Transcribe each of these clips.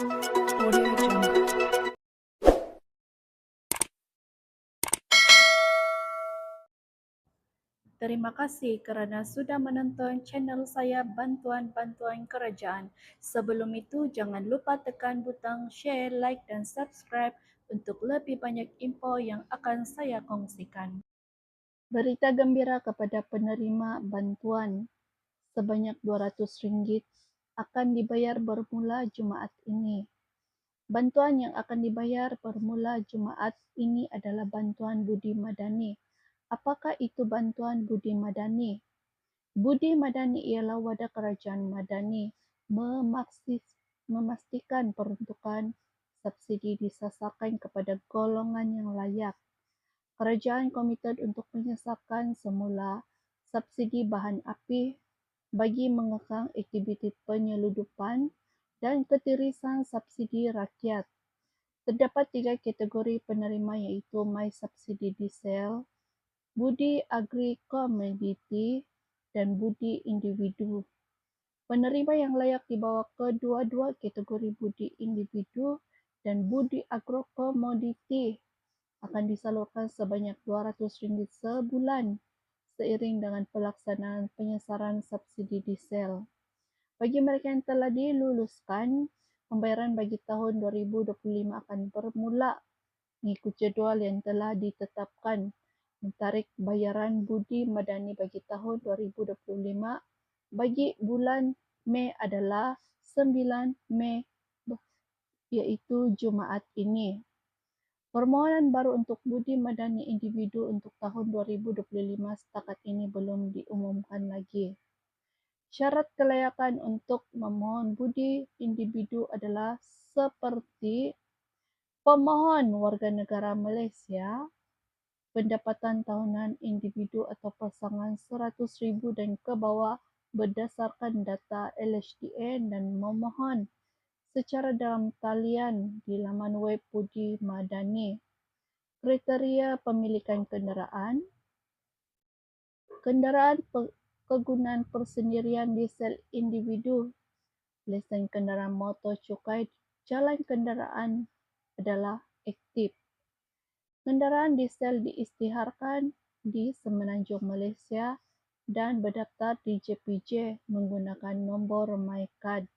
Terima kasih kerana sudah menonton channel saya Bantuan-Bantuan Kerajaan. Sebelum itu, jangan lupa tekan butang share, like dan subscribe untuk lebih banyak info yang akan saya kongsikan. Berita gembira kepada penerima bantuan sebanyak RM200 akan dibayar bermula Jumaat ini. Bantuan yang akan dibayar bermula Jumaat ini adalah bantuan budi madani. Apakah itu bantuan budi madani? Budi madani ialah wadah kerajaan madani memastikan peruntukan subsidi disasarkan kepada golongan yang layak. Kerajaan komited untuk menyasarkan semula subsidi bahan api bagi mengekang aktiviti penyeludupan dan ketirisan subsidi rakyat. Terdapat tiga kategori penerima iaitu My Subsidi Diesel, Budi Agri Komoditi dan Budi Individu. Penerima yang layak di bawah kedua-dua kategori Budi Individu dan Budi Agrokomoditi akan disalurkan sebanyak RM200 sebulan seiring dengan pelaksanaan penyasaran subsidi diesel. Bagi mereka yang telah diluluskan, pembayaran bagi tahun 2025 akan bermula mengikut jadual yang telah ditetapkan. Mentarikh bayaran budi madani bagi tahun 2025 bagi bulan Mei adalah 9 Mei iaitu Jumaat ini. Permohonan baru untuk budi madani individu untuk tahun 2025 setakat ini belum diumumkan lagi. Syarat kelayakan untuk memohon budi individu adalah seperti pemohon warga negara Malaysia, pendapatan tahunan individu atau pasangan RM100,000 dan ke bawah berdasarkan data LHDN dan memohon secara dalam talian di laman web Budi Madani. Kriteria pemilikan kenderaan Kenderaan pe- kegunaan persendirian diesel individu Lesen kenderaan motor cukai jalan kenderaan adalah aktif. Kenderaan diesel diisytiharkan di Semenanjung Malaysia dan berdaftar di JPJ menggunakan nombor MyCard.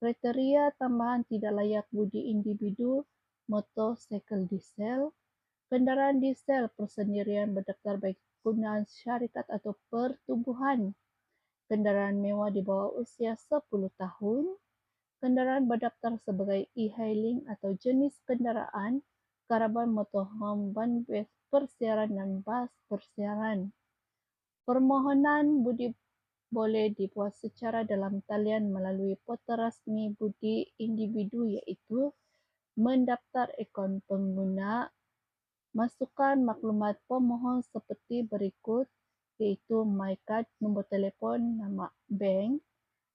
Kriteria tambahan tidak layak budi individu, motosikal diesel, kenderaan diesel persendirian berdaftar bagi kegunaan syarikat atau pertubuhan, kenderaan mewah di bawah usia 10 tahun, kenderaan berdaftar sebagai e-hailing atau jenis kenderaan karavan motorhome van bus persiaran dan bas persiaran. Permohonan budi boleh dibuat secara dalam talian melalui portal rasmi budi individu iaitu mendaftar akaun pengguna, masukkan maklumat pemohon seperti berikut iaitu MyCard, nombor telefon, nama bank,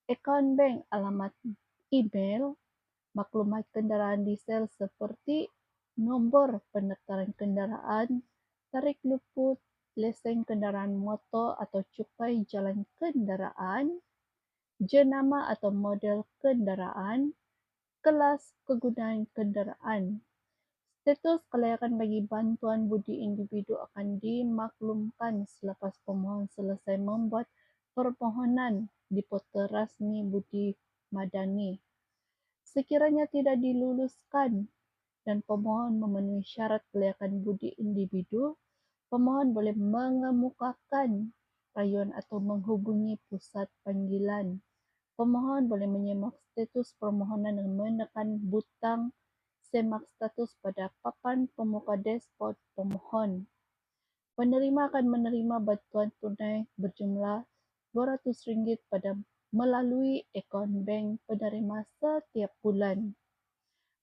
akaun bank, alamat email, maklumat kenderaan diesel seperti nombor pendaftaran kenderaan, tarikh luput, lesen kenderaan motor atau cukai jalan kenderaan, jenama atau model kenderaan, kelas kegunaan kenderaan. Status kelayakan bagi bantuan budi individu akan dimaklumkan selepas pemohon selesai membuat permohonan di portal rasmi Budi Madani. Sekiranya tidak diluluskan dan pemohon memenuhi syarat kelayakan budi individu, pemohon boleh mengemukakan rayuan atau menghubungi pusat panggilan. Pemohon boleh menyemak status permohonan dengan menekan butang semak status pada papan pemuka dashboard pemohon. Penerima akan menerima bantuan tunai berjumlah RM200 pada melalui akaun bank penerima setiap bulan.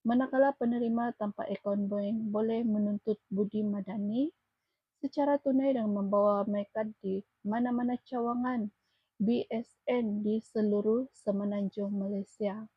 Manakala penerima tanpa akaun bank boleh menuntut budi madani secara tunai dengan membawa MyCard di mana-mana cawangan BSN di seluruh semenanjung Malaysia.